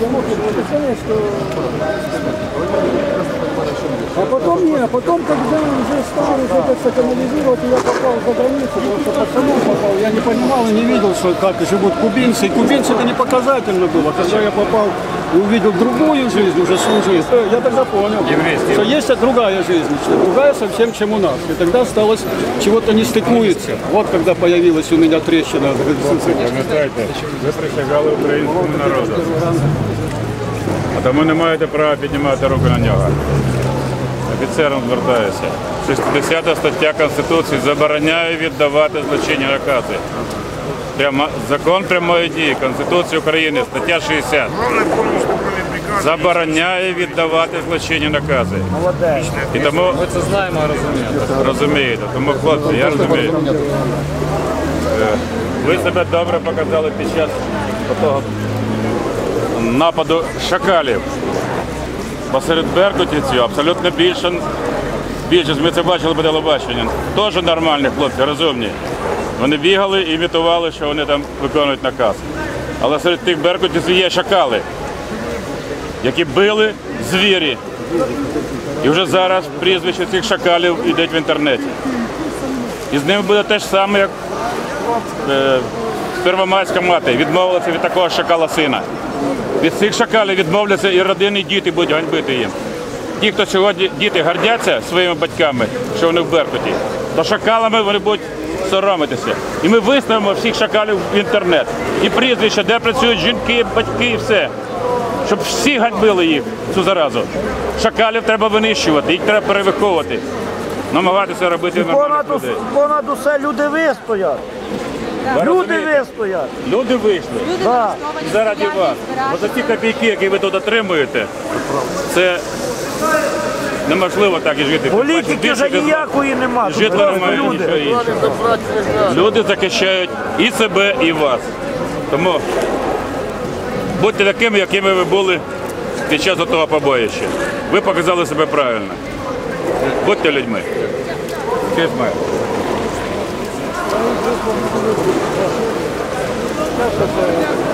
Я мог сказать, что... А потом не, а потом, когда уже стал вот это все канализировать, я попал за границу, потому что пацаном попал, я не понимал и не видел, что как живут кубинцы. И кубинцы это не показательно было. Когда я попал и увидел другую жизнь, уже свою жизнь, э, я тогда понял, что есть другая жизнь, что другая совсем, чем у нас. И тогда осталось, чего-то не стыкуется. Вот когда появилась у меня трещина. Пам'ятайте, ви присягали українському народу. А тому не маєте права піднімати руку на нього. Офіцерам звертаюся. 60 стаття Конституції забороняє віддавати злочинні накази. Прямо, закон прямої дії Конституції України, стаття 60. Забороняє віддавати злочинні накази. І тому Ми це знаємо, розуміємо. розумієте. Тому, хлопці, я розумію. Е, Ви себе добре показали під час того нападу шакалів. Посеред беркутівців абсолютно більше, більшість, ми це бачили по телебаченню, теж нормальні хлопці, розумні. Вони бігали і імітували, що вони там виконують наказ. Але серед тих беркутівців є шакали, які били звірі. І вже зараз прізвище цих шакалів йдуть в інтернеті. І з ними буде те ж саме, як е, Первомайська мати відмовилася від такого шакала сина. Від цих шакалів відмовляться і родини, і діти будуть ганьбити їм. Ті, хто сьогодні діти гордяться своїми батьками, що вони в Беркуті, то шакалами вони будуть соромитися. І ми виставимо всіх шакалів в інтернет. І прізвища, де працюють жінки, батьки і все. Щоб всі ганьбили їх цю заразу. Шакалів треба винищувати, їх треба перевиховувати. Намагатися робити нормальних Понад, людей. понад усе люди вистоять. Люди розумієте? вистоять. Люди вийшли. Люди Да. налаштовані Заради вас. Бо за ті копійки, які ви тут отримуєте, це неможливо так і жити. Політики вже ніякої нема. Тут Жити немає нічого люди. іншого. Люди захищають і себе, і вас. Тому будьте такими, якими ви були під час того побоїща. Ви показали себе правильно. Будьте людьми. Честь маю. Сейчас это